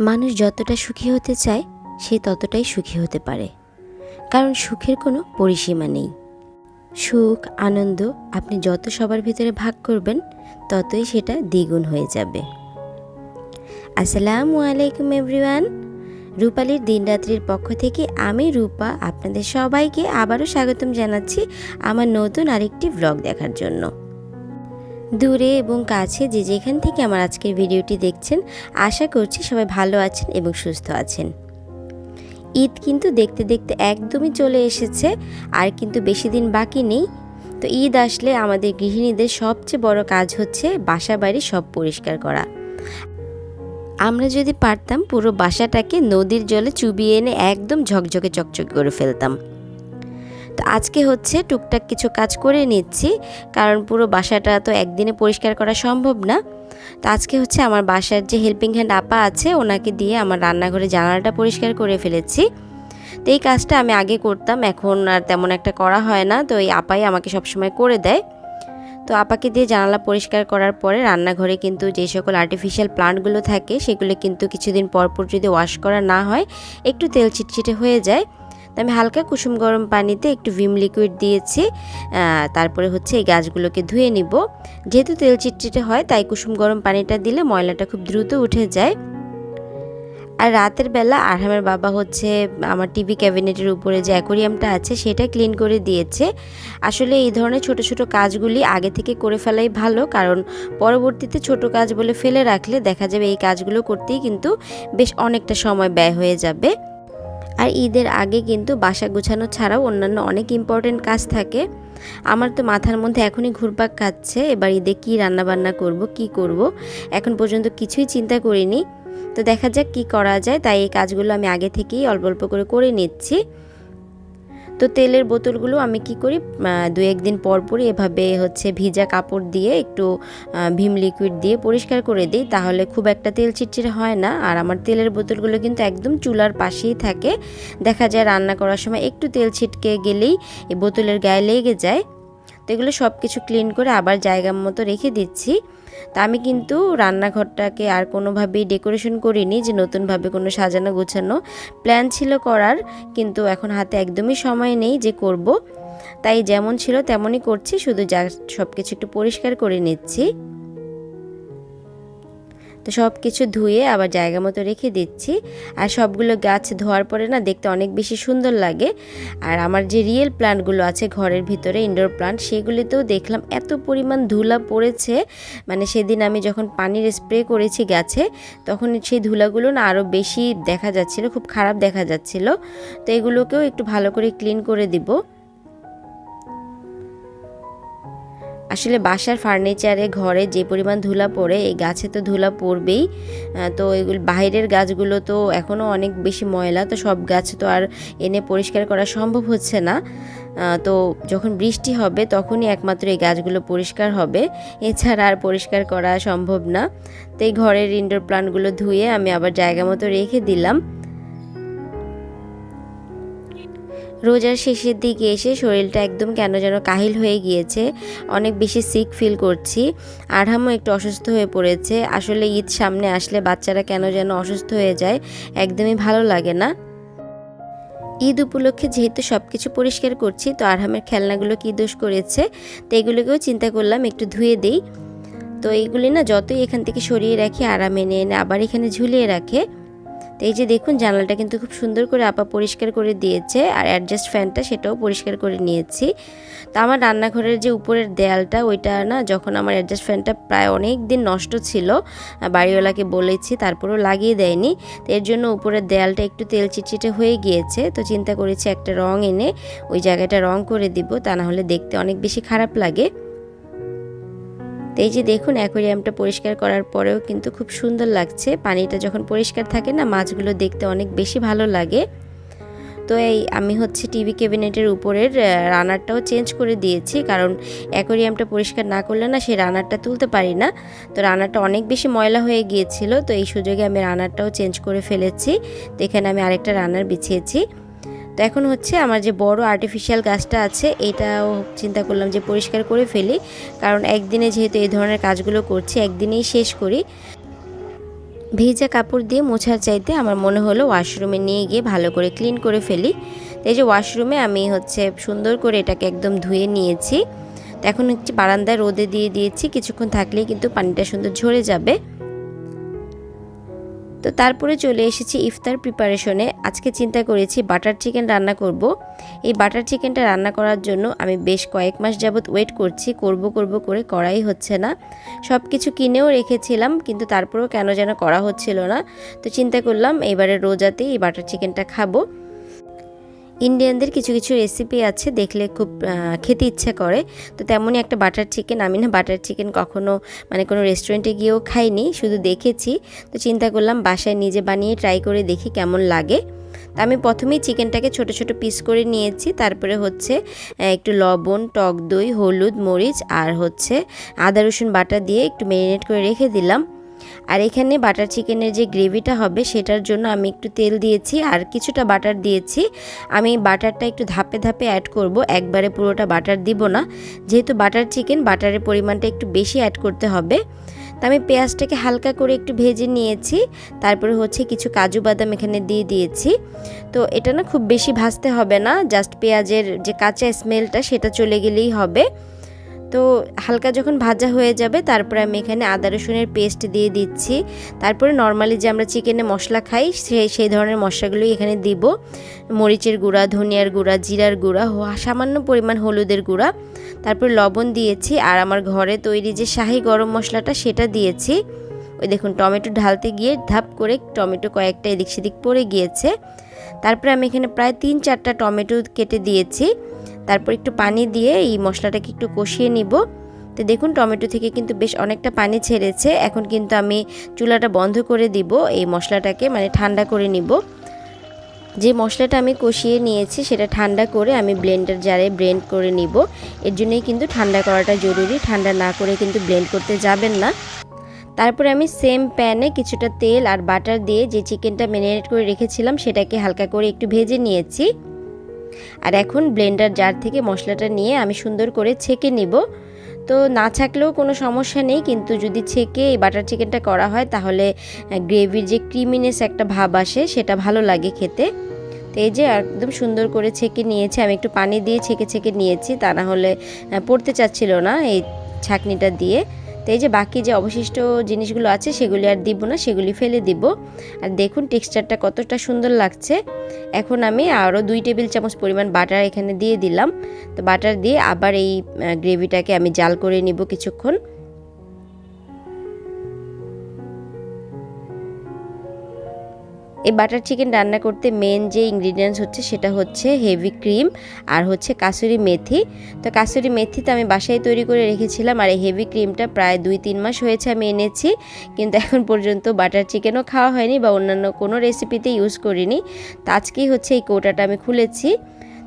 মানুষ যতটা সুখী হতে চায়, সে ততটাই সুখী হতে পারে। কারণ সুখের কোনো পরিসীমা নেই। সুখ, আনন্দ আপনি যত সবার ভিতরে ভাগ করবেন, ততই সেটা দ্বিগুণ হয়ে যাবে। আসসালামু আলাইকুম এভরিওয়ান। রূপালীর দিনরাত্রির পক্ষ থেকে আমি রূপা আপনাদের সবাইকে আবারও স্বাগতম জানাচ্ছি আমার নতুন আরেকটি ব্লগ দেখার জন্য। দূরে এবং কাছে যে যেখান থেকে আমার আজকের ভিডিওটি দেখছেন, আশা করছি সবাই ভালো আছেন এবং সুস্থ আছেন। ঈদ কিন্তু দেখতে দেখতে একদমই চলে এসেছে, আর কিন্তু বেশি দিন বাকি নেই। তো ঈদ আসলে আমাদের গৃহিণীদের সবচেয়ে বড় কাজ হচ্ছে বাসা বাড়ি সব পরিষ্কার করা। আমরা যদি পারতাম পুরো বাসাটাকে নদীর জলে চুবিয়ে এনে একদম ঝকঝকে চকচক করে ফেলতাম। তো আজকে হচ্ছে টুকটাক কিছু কাজ করে নিচ্ছি, কারণ পুরো বাসাটা তো একদিনে পরিষ্কার করা সম্ভব না। তো আজকে হচ্ছে আমার বাসার যে হেল্পিং হ্যান্ড আপা আছে, ওনাকে দিয়ে আমার রান্নাঘরে জানালাটা পরিষ্কার করে ফেলেছি। তো এই কাজটা আমি আগে করতাম, এখন আর তেমন একটা করা হয় না, তো এই আপাই আমাকে সবসময় করে দেয়। তো আপাকে দিয়ে জানালা পরিষ্কার করার পরে রান্নাঘরে কিন্তু যে সকল আর্টিফিশিয়াল প্লান্টগুলো থাকে, সেগুলো কিন্তু কিছুদিন পর পর যদি ওয়াশ করা না হয়, একটু তেল চিটচিটে হয়ে যায়। আমি হালকা কুসুম গরম পানিতে একটু ভিম লিকুইড দিয়েছি তারপরে হচ্ছে এই গাছগুলোকে ধুয়ে নিব। যেহেতু তেল চিটচিটে হয়, তাই কুসুম গরম পানিটা দিলে ময়লাটা খুব দ্রুত উঠে যায়। আর রাতের বেলা আরহামের বাবা হচ্ছে আমার টিভি ক্যাবিনেটের উপরে যে অ্যাকোরিয়ামটা আছে, সেটা ক্লিন করে দিয়েছে। আসলে এই ধরনের ছোট ছোট কাজগুলি আগে থেকে করে ফেলাই ভালো, কারণ পরবর্তীতে ছোট কাজ বলে ফেলে রাখলে দেখা যাবে এই কাজগুলো করতেই কিন্তু বেশ অনেকটা সময় ব্যয় হয়ে যাবে। আর ঈদের আগে কিন্তু বাসা গুছানো ছাড়াও অন্যান্য অনেক ইম্পর্টেন্ট কাজ থাকে। আমার তো মাথার মধ্যে এখনই ঘুরপাক খাচ্ছে, এবার ঈদে কী রান্নাবান্না করব, কি করব, এখন পর্যন্ত কিছুই চিন্তা করিনি। তো দেখা যাক কি করা যায়, তাই এই কাজগুলো আমি আগে থেকেই অল্প অল্প করে করে নিচ্ছি। তো তেলের বোতলগুলো আমি কি করি দু একদিন পর পরই এভাবে হচ্ছে ভিজা কাপড় দিয়ে একটু ভীম লিকুইড দিয়ে পরিষ্কার করে দিই, তাহলে খুব একটা তেল চিটচিটে হয় না। আর আমার তেলের বোতলগুলো কিন্তু একদম চুলার পাশেই থাকে। দেখা যায় রান্না করার সময় একটু তেল ছিটকে গেলেই এই বোতলের গায়ে লেগে যায়। তো এগুলো সব কিছু ক্লিন করে আবার জায়গা মতো রেখে দিচ্ছি। তা আমি কিন্তু রান্নাঘরটাকে আর কোনোভাবেই ডেকোরেশন করিনি যে নতুনভাবে কোনো সাজানো গোছানো। প্ল্যান ছিল করার, কিন্তু এখন হাতে একদমই সময় নেই যে করব। তাই যেমন ছিল তেমনই করছি, শুধু যা সব কিছু একটু পরিষ্কার করে নিচ্ছি। তো সব কিছু ধুয়ে আবার জায়গা মতো রেখে দিচ্ছি। আর সবগুলো গাছ ধোয়ার পরে না দেখতে অনেক বেশি সুন্দর লাগে। আর আমার যে রিয়েল প্লান্টগুলো আছে ঘরের ভিতরে ইনডোর প্লান্ট সেগুলিতেও দেখলাম এত পরিমাণ ধুলা পড়েছে। মানে সেদিন আমি যখন পানির স্প্রে করেছি গাছে, তখন সেই ধুলাগুলো না আরও বেশি দেখা যাচ্ছিল, খুব খারাপ দেখা যাচ্ছিল। তো এগুলোকেও একটু ভালো করে ক্লিন করে দিব। আসলে বাসার ফার্নিচারে ঘরে যে পরিমাণ ধুলা পড়ে, এই গাছে তো ধুলা পড়বেই। তো এগুলো, বাইরের গাছগুলো তো এখনও অনেক বেশি ময়লা, তো সব গাছ তো আর এনে পরিষ্কার করা সম্ভব হচ্ছে না। তো যখন বৃষ্টি হবে, তখনই একমাত্র এই গাছগুলো পরিষ্কার হবে। এছাড়া আর পরিষ্কার করা সম্ভব না। তো এই ঘরের ইনডোর প্লান্টগুলো ধুয়ে আমি আবার জায়গা মতো রেখে দিলাম। রোজার শেষের দিকে এসে শরীরটা একদম কেন যেন কাহিল হয়ে গিয়েছে। অনেক বেশি সিক ফিল করছি। আরহামও একটু অসুস্থ হয়ে পড়েছে। আসলে ঈদ সামনে আসলে বাচ্চারা কেন যেন অসুস্থ হয়ে যায়, একদমই ভালো লাগে না। ঈদ উপলক্ষে যেহেতু সব কিছু পরিষ্কার করছি, তো আরহামের খেলনাগুলো কী দোষ করেছে, তো এগুলোকেও চিন্তা করলাম একটু ধুয়ে দিই। তো এইগুলি না যতই এখান থেকে সরিয়ে রাখি, আরাম এনে আবার এখানে ঝুলিয়ে রাখে। তো এই যে দেখুন, জানালাটা কিন্তু খুব সুন্দর করে আপা পরিষ্কার করে দিয়েছে আর অ্যাডজাস্ট ফ্যানটা সেটাও পরিষ্কার করে নিয়েছি। তো আমার রান্নাঘরের যে উপরের দেয়ালটা, ওইটা না যখন আমার অ্যাডজাস্ট ফ্যানটা প্রায় অনেক দিন নষ্ট ছিল, বাড়িওয়ালাকে বলেছি, তারপরেও লাগিয়ে দেয়নি। তো এর জন্য উপরের দেয়ালটা একটু তেল চিটচিটে হয়ে গিয়েছে। তো চিন্তা করেছি একটা রং এনে ওই জায়গাটা রং করে দিব, তা না হলে দেখতে অনেক বেশি খারাপ লাগে। তো এই যে দেখুন অ্যাকোরিয়ামটা পরিষ্কার করার পরেও কিন্তু খুব সুন্দর লাগছে। পানিটা যখন পরিষ্কার থাকে না, মাছগুলো দেখতে অনেক বেশি ভালো লাগে। তো এই আমি হচ্ছে টিভি ক্যাবিনেটের উপরের রানারটাও চেঞ্জ করে দিয়েছি। কারণ অ্যাকোরিয়ামটা পরিষ্কার না করলে না সেই রানারটা তুলতে পারি না। তো রানারটা অনেক বেশি ময়লা হয়ে গিয়েছিল, তো এই সুযোগে আমি রানারটাও চেঞ্জ করে ফেলেছি। তো এখানে আমি আরেকটা রানার বিছিয়েছি। তো এখন হচ্ছে আমার যে বড় আর্টিফিশিয়াল গাছটা আছে, এটাও চিন্তা করলাম যে পরিষ্কার করে ফেলি। কারণ একদিনে যেহেতু এই ধরনের কাজগুলো করছি, একদিনেই শেষ করি। ভেজা কাপড় দিয়ে মোছার চাইতে আমার মনে হলো ওয়াশরুমে নিয়ে গিয়ে ভালো করে ক্লিন করে ফেলি। এই যে ওয়াশরুমে আমি হচ্ছে সুন্দর করে এটাকে একদম ধুয়ে নিয়েছি। এখন হচ্ছে বারান্দায় রোদে দিয়ে দিয়েছি, কিছুক্ষণ থাকলেই কিন্তু পানিটা সুন্দর ঝরে যাবে। তো তারপরে চলে এসেছি ইফতার প্রিপারেশনে আজকে চিন্তা করেছি বাটার চিকেন রান্না করব। এই বাটার চিকেনটা রান্না করার জন্য আমি বেশ কয়েক মাস যাবৎ ওয়েট করছি, করব করব করে করাই হচ্ছে না। সব কিছু কিনেও রেখেছিলাম, কিন্তু তারপরেও কেন যেন করা হচ্ছিল না। তো চিন্তা করলাম এবারে রোজাতেই এই বাটার চিকেনটা খাব। ইন্ডিয়ানদের কিছু কিছু রেসিপি আছে, দেখলে খুব খেতে ইচ্ছা করে। তো তেমনই একটা বাটার চিকেন আমি না বাটার চিকেন কখনো মানে কোনো রেস্টুরেন্টে গিয়েও খাইনি, শুধু দেখেছি। তো চিন্তা করলাম বাসায় নিজে বানিয়ে ট্রাই করে দেখি কেমন লাগে। তা আমি প্রথমেই চিকেনটাকে ছোট ছোট পিস করে নিয়েছি। তারপরে হচ্ছে একটু লবণ, টক দই, হলুদ, মরিচ আর হচ্ছে আদা, রসুন বাটা দিয়ে একটু ম্যারিনেট করে রেখে দিলাম। আর এখানে বাটার চিকেনের যে গ্রেভিটা হবে সেটার জন্য আমি একটু তেল দিয়েছি আর কিছুটা বাটার দিয়েছি। আমি বাটারটা একটু ধাপে ধাপে অ্যাড করব, একবারে পুরোটা বাটার দিব না। যেহেতু বাটার চিকেন, বাটারের পরিমাণটা একটু বেশি অ্যাড করতে হবে। তা আমি পেঁয়াজটাকে হালকা করে একটু ভেজে নিয়েছি। তারপরে হচ্ছে কিছু কাজু বাদাম এখানে দিয়ে দিয়েছি। তো এটা না খুব বেশি ভাজতে হবে না জাস্ট পেঁয়াজের যে কাঁচা স্মেলটা সেটা চলে গেলেই হবে। তো হালকা যখন ভাজা হয়ে যাবে, তারপরে আমি এখানে আদা রসুনের পেস্ট দিয়ে দিচ্ছি। তারপরে নর্মালি যে আমরা চিকেনে মশলা খাই সেই সেই ধরনের মশলাগুলোই এখানে দিব। মরিচের গুঁড়া, ধনিয়ার গুঁড়া, জিরার গুঁড়া সামান্য পরিমাণ হলুদের গুঁড়া। তারপর লবণ দিয়েছি আর আমার ঘরে তৈরি যে শাহি গরম মশলাটা, সেটা দিয়েছি। ওই দেখুন, টমেটো ঢালতে গিয়ে ধাপ করে টমেটো কয়েকটা এদিক সেদিক পড়ে গিয়েছে। তারপরে আমি এখানে প্রায় তিন চারটা টমেটো কেটে দিয়েছি। তারপর একটু পানি দিয়ে এই মশলাটাকে একটু কষিয়ে নিব। তো দেখুন, টমেটো থেকে কিন্তু বেশ অনেকটা পানি ছেড়েছে। এখন কিন্তু আমি চুলাটা বন্ধ করে দিব, এই মশলাটাকে মানে ঠান্ডা করে নিব। যে মশলাটা আমি কষিয়ে নিয়েছি, সেটা ঠান্ডা করে আমি ব্লেন্ডার জারে ব্লেন্ড করে নিব। এর জন্যই কিন্তু ঠান্ডা করাটা জরুরি, ঠান্ডা না করে কিন্তু ব্লেন্ড করতে যাবেন না। তারপরে আমি সেম প্যানে কিছুটা তেল আর বাটার দিয়ে যে চিকেনটা ম্যারিনেট করে রেখেছিলাম, সেটাকে হালকা করে একটু ভেজে নিয়েছি। আর এখন ব্লেন্ডার জার থেকে মশলাটা নিয়ে আমি সুন্দর করে ছেঁকে নিব। তো না ছাকলেও কোনো সমস্যা নেই, কিন্তু যদি ছেঁকে এই বাটার চিকেনটা করা হয়, তাহলে গ্রেভির যে ক্রিমিনেস একটা ভাব আসে, সেটা ভালো লাগে খেতে। তো এই যে একদম সুন্দর করে ছেঁকে নিয়েছি, আমি একটু পানি দিয়ে ছেঁকে ছেঁকে নিয়েছি, তা না হলে পড়তে চাচ্ছিল না এই ছাকনিটা দিয়ে। তো এই যে বাকি যে অবশিষ্ট জিনিসগুলো আছে, সেগুলি আর দিব না, সেগুলি ফেলে দিব। আর দেখুন টেক্সচারটা কতটা সুন্দর লাগছে। এখন আমি আরও দুই টেবিল চামচ পরিমাণ বাটার এখানে দিয়ে দিলাম। তো বাটার দিয়ে আবার এই গ্রেভিটাকে আমি জাল করে নিব কিছুক্ষণ। এই বাটার চিকেন রান্না করতে মেন যে ইনগ্রিডিয়েন্টস হচ্ছে সেটা হচ্ছে হেভি ক্রিম আর হচ্ছে কাসুরি মেথি। তো কাসুরি মেথি তো আমি বাসায় তৈরি করে রেখেছিলাম আর এই হেভি ক্রিমটা প্রায় দুই তিন মাস হয়েছে আমি এনেছি। কিন্তু এখন পর্যন্ত বাটার চিকেনও খাওয়া হয়নি বা অন্যান্য কোনো রেসিপিতে ইউজ করিনি। তো আজকেই হচ্ছে এই কৌটাটা আমি খুলেছি।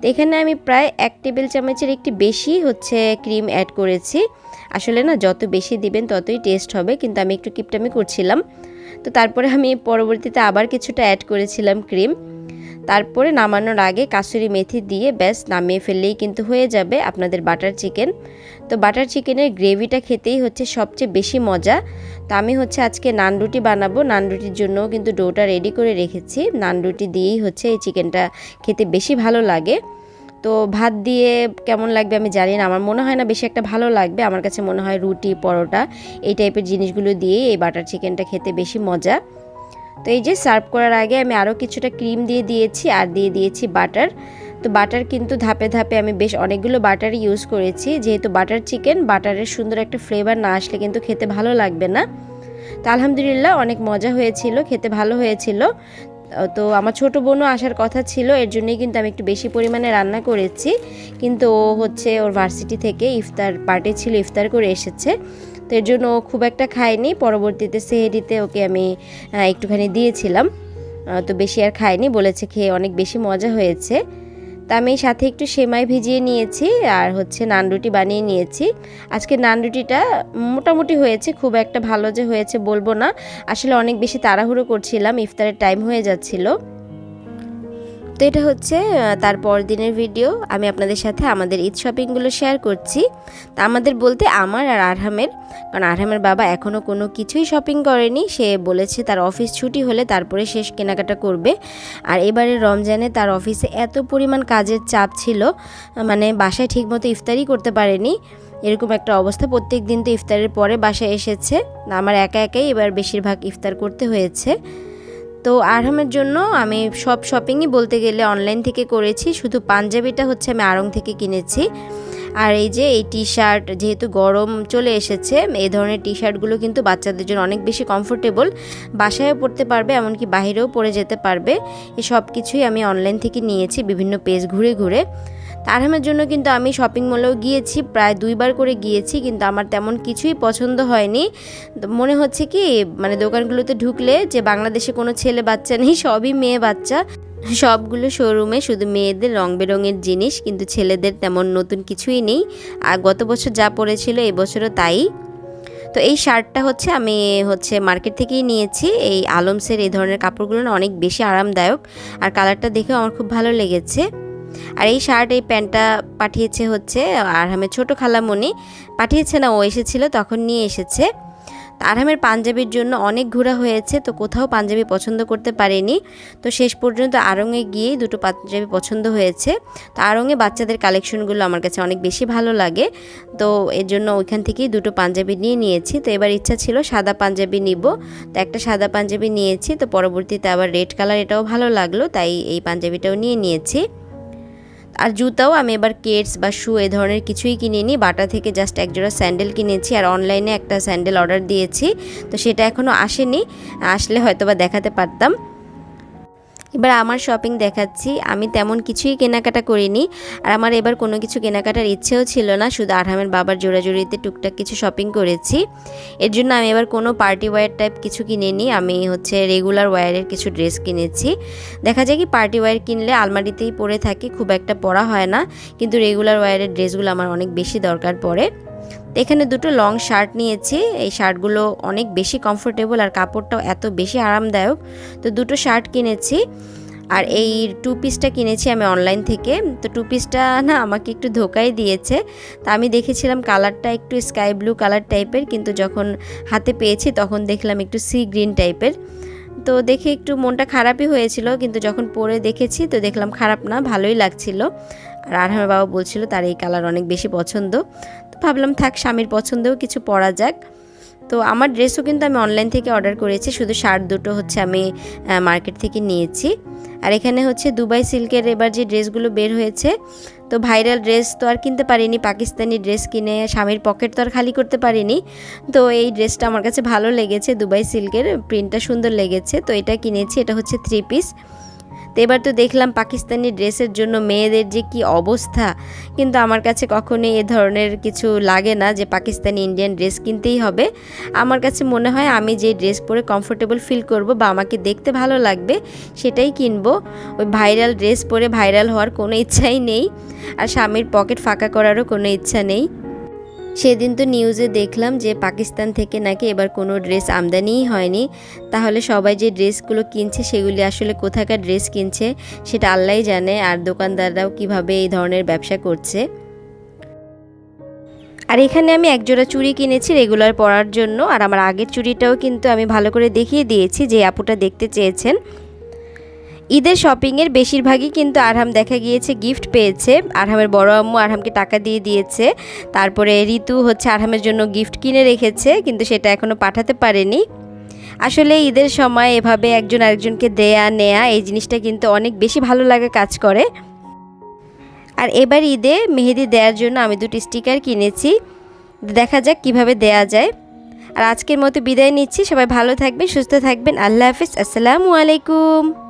তো এখানে আমি প্রায় এক টেবিল চামচের একটি বেশি হচ্ছে ক্রিম অ্যাড করেছি। আসলে না যত বেশি দিবেন ততই টেস্ট হবে, কিন্তু আমি একটু কিপটামি করছিলাম। তো তারপরে আমি পরবর্তীতে আবার কিছুটা অ্যাড করেছিলাম ক্রিম তারপরে নামানোর আগে কাসুরি মেথি দিয়ে ব্যাস নামিয়ে ফেললেই কিন্তু হয়ে যাবে আপনাদের বাটার চিকেন তো বাটার চিকেনের গ্রেভিটা খেতেই হচ্ছে সবচেয়ে বেশি মজা। তো আমি হচ্ছে আজকে নান রুটি বানাবো। নান রুটির জন্যও কিন্তু ডোটা রেডি করে রেখেছি। নান রুটি দিয়েই হচ্ছে এই চিকেনটা খেতে বেশি ভালো লাগে। তো ভাত দিয়ে কেমন লাগবে আমি জানি না। আমার মনে হয় না বেশি একটা ভালো লাগবে। আমার কাছে মনে হয় রুটি, পরোটা এই টাইপের জিনিসগুলো দিয়েই এই বাটার চিকেনটা খেতে বেশি মজা। তো এই যে সার্ভ করার আগে আমি আরও কিছুটা ক্রিম দিয়ে দিয়েছি আর দিয়ে দিয়েছি বাটার। তো বাটার কিন্তু ধাপে ধাপে আমি বেশ অনেকগুলো বাটার ইউজ করেছি। যেহেতু বাটার চিকেন, বাটারের সুন্দর একটা ফ্লেভার না আসলে কিন্তু খেতে ভালো লাগবে না। তো আলহামদুলিল্লাহ অনেক মজা হয়েছিল, খেতে ভালো হয়েছিল। তো আমার ছোট বোনও আসার কথা ছিল, এর জন্যই কিন্তু আমি একটু বেশি পরিমাণে রান্না করেছি। কিন্তু ও হচ্ছে ওর ভার্সিটি থেকে ইফতার পার্টি ছিল, ইফতার করে এসেছে। তো এর জন্য ও খুব একটা খায়নি, পরবর্তীতে সেহেরিতে ওকে আমি একটুখানি দিয়েছিলাম। তো বেশি আর খায়নি, বলেছে খেয়ে অনেক বেশি মজা হয়েছে। তা আমি সাথে একটু সেমাই ভিজিয়ে নিয়েছি আর হচ্ছে নানরুটি বানিয়ে নিয়েছি। আজকে নানরুটিটা মোটামুটি হয়েছে, খুব একটা ভালো যে হয়েছে বলব না। আসলে অনেক বেশি তাড়াহুড়ো করছিলাম, ইফতারের টাইম হয়ে যাচ্ছিল। তো এটা হচ্ছে তার পর দিনের ভিডিও। আমি আপনাদের সাথে আমাদের ঈদ শপিংগুলো শেয়ার করছি। তা আমাদের বলতে আমার আর আরহামের, কারণ আরহামের বাবা এখনও কোনো কিছুই শপিং করেনি। সে বলেছে তার অফিস ছুটি হলে তারপরে শেষ কেনাকাটা করবে। আর এবারে রমজানে তার অফিসে এত পরিমাণ কাজের চাপ ছিল মানে বাসায় ঠিকমতো ইফতারি করতে পারেনি। এরকম একটা অবস্থা। প্রত্যেক দিন তো ইফতারের পরে বাসায় এসেছে। আমার একা একাই এবার বেশিরভাগ ইফতার করতে হয়েছে। তো আরহামের জন্য আমি সব শপিংই বলতে গেলে অনলাইন থেকে করেছি। শুধু পাঞ্জাবিটা হচ্ছে আমি আড়ং থেকে কিনেছি। আর এই যে এই টি শার্ট যেহেতু গরম চলে এসেছে, এই ধরনের টি শার্টগুলো কিন্তু বাচ্চাদের জন্য অনেক বেশি কমফোর্টেবল বাসায়ও পড়তে পারবে, এমনকি বাইরেও পরে যেতে পারবে। এই সব কিছুই আমি অনলাইন থেকে নিয়েছি বিভিন্ন পেজ ঘুরে ঘুরে। আরহামের জন্য কিন্তু আমি শপিং মলেও গিয়েছি, প্রায় দুইবার করে গিয়েছি, কিন্তু আমার তেমন কিছুই পছন্দ হয়নি। মনে হচ্ছে কি মানে দোকানগুলোতে ঢুকলে যে বাংলাদেশে কোনো ছেলে বাচ্চা নেই, সবই মেয়ে বাচ্চা। সবগুলো শোরুমে শুধু মেয়েদের রং বেরঙের জিনিস, কিন্তু ছেলেদের তেমন নতুন কিছুই নেই। আর গত বছর যা পড়েছিল এবছরও তাই। তো এই শার্টটা হচ্ছে আমি হচ্ছে মার্কেট থেকেই নিয়েছি। এই আলমসের এই ধরনের কাপড়গুলো অনেক বেশি আরামদায়ক। আর কালারটা দেখেও আমার খুব ভালো লেগেছে। আর এই শার্ট, এই প্যান্টটা পাঠিয়েছে হচ্ছে আরহামের ছোটো খালামণি পাঠিয়েছে না, ও এসেছিল, তখন নিয়ে এসেছে। আরহামের পাঞ্জাবির জন্য অনেক ঘোরা হয়েছে, তো কোথাও পাঞ্জাবি পছন্দ করতে পারেনি। তো শেষ পর্যন্ত আরঙে গিয়েই দুটো পাঞ্জাবি পছন্দ হয়েছে। তো আড়ংয়ে বাচ্চাদের কালেকশনগুলো আমার কাছে অনেক বেশি ভালো লাগে। তো এর জন্য ওইখান থেকেই দুটো পাঞ্জাবি নিয়ে নিয়েছি। তো এবার ইচ্ছা ছিল সাদা পাঞ্জাবি নিব। তো একটা সাদা পাঞ্জাবি নিয়েছি, তো পরবর্তীতে আবার রেড কালার এটাও ভালো লাগল, তাই এই পাঞ্জাবিটাও নিয়ে নিয়েছি। আর জুতাও আমি এবার কেটস বা শু এ ধরনের কিছুই কিনিনি। বাটা থেকে জাস্ট একজোড়া স্যান্ডেল কিনেছি আর অনলাইনে একটা স্যান্ডেল অর্ডার দিয়েছি। তো সেটা এখনও আসেনি। আসলে হয়তো বা দেখাতে পারতাম। এবার আমার শপিং দেখাচ্ছি। আমি তেমন কিছুই কেনাকাটা করিনি। আর আমার এবার কোনো কিছু কেনাকাটার ইচ্ছেও ছিল না। শুধু আরহামের বাবার জোড়াজোড়িতে টুকটাক কিছু শপিং করেছি। এর জন্য আমি এবার কোনো পার্টি ওয়্যার টাইপ কিছু কিনিনি। আমি হচ্ছে রেগুলার ওয়্যারের কিছু ড্রেস কিনেছি। দেখা যায় কি পার্টি ওয়্যার কিনলে আলমারিতেই পরে থাকে, খুব একটা পরা হয় না। কিন্তু রেগুলার ওয়্যারের ড্রেসগুলো আমার অনেক বেশি দরকার পড়ে। এখানে দুটো লং শার্ট নিয়েছি। এই শার্টগুলো অনেক বেশি কমফোর্টেবল আর কাপড়টাও এত বেশি আরামদায়ক। তো দুটো শার্ট কিনেছি আর এই টু পিসটা কিনেছি আমি অনলাইন থেকে। তো টু পিসটা না আমাকে একটু ধোকাই দিয়েছে। তা আমি দেখেছিলাম কালারটা একটু স্কাই ব্লু কালার টাইপের কিন্তু যখন হাতে পেয়েছি তখন দেখলাম একটু সি গ্রিন টাইপের তো দেখে একটু মনটা খারাপই হয়েছিল, কিন্তু যখন পরে দেখেছি তো দেখলাম খারাপ না, ভালোই লাগছিল। আর আরহামের বাবা বলছিল, তার এই কালার অনেক বেশি পছন্দ। ভাবলাম থাক, স্বামীর পছন্দেও কিছু পরা যাক। তো আমার ড্রেসও কিন্তু আমি অনলাইন থেকে অর্ডার করেছি, শুধু শার্ট দুটো হচ্ছে আমি মার্কেট থেকে নিয়েছি। আর এখানে হচ্ছে দুবাই সিল্কের এবার যে ড্রেসগুলো বের হয়েছে, তো ভাইরাল ড্রেস তো আর কিনতে পারিনি, পাকিস্তানি ড্রেস কিনে স্বামীর পকেট তো আর খালি করতে পারিনি। তো এই ড্রেসটা আমার কাছে ভালো লেগেছে দুবাই সিল্কের প্রিন্টটা সুন্দর লেগেছে, তো এটা কিনেছি, এটা হচ্ছে থ্রি পিস তো এবার তো দেখলাম পাকিস্তানি ড্রেসের জন্য মেয়েদের যে কি অবস্থা। কিন্তু আমার কাছে কখনোই এ ধরনের কিছু লাগে না যে পাকিস্তানি ইন্ডিয়ান ড্রেস কিনতেই হবে। আমার কাছে মনে হয় আমি যে ড্রেস পরে কমফোর্টেবল ফিল করব বা আমাকে দেখতে ভালো লাগবে, সেটাই কিনবো। ওই ভাইরাল ড্রেস পরে ভাইরাল হওয়ার কোনো ইচ্ছাই নেই। আর স্বামীর পকেট ফাঁকা করারও কোনো ইচ্ছা নেই। সেদিন তো নিউজে দেখলাম যে পাকিস্তান থেকে নাকি এবার কোনো ড্রেস আমদানিই হয়নি। তাহলে সবাই যে ড্রেসগুলো কিনছে, সেগুলি আসলে কোথাকার ড্রেস কিনছে, সেটা আল্লাহই জানে। আর দোকানদাররাও কীভাবে এই ধরনের ব্যবসা করছে। আর এখানে আমি একজোড়া চুড়ি কিনেছি রেগুলার পরার জন্য। আর আমার আগের চুড়িটাও কিন্তু আমি ভালো করে দেখিয়ে দিয়েছি যে আপুটা দেখতে চেয়েছেন। ঈদের শপিংয়ের বেশিরভাগই কিন্তু আরহাম দেখা গিয়েছে গিফট পেয়েছে। আরহামের বড় আম্মু আরহামকে টাকা দিয়ে দিয়েছে। তারপরে ঋতু হচ্ছে আরহামের জন্য গিফট কিনে রেখেছে, কিন্তু সেটা এখনও পাঠাতে পারেনি। আসলে ঈদের সময় এভাবে একজন আরেকজনকে দেয়া, নেয়া, এই জিনিসটা কিন্তু অনেক বেশি ভালো লাগে কাজ করে। আর এবার ঈদে মেহেদি দেওয়ার জন্য আমি দুটি স্টিকার কিনেছি। দেখা যাক কীভাবে দেয়া যায়। আর আজকের মতো বিদায় নিচ্ছি, সবাই ভালো থাকবেন, সুস্থ থাকবেন। আল্লাহ হাফিজ, আসসালামু আলাইকুম।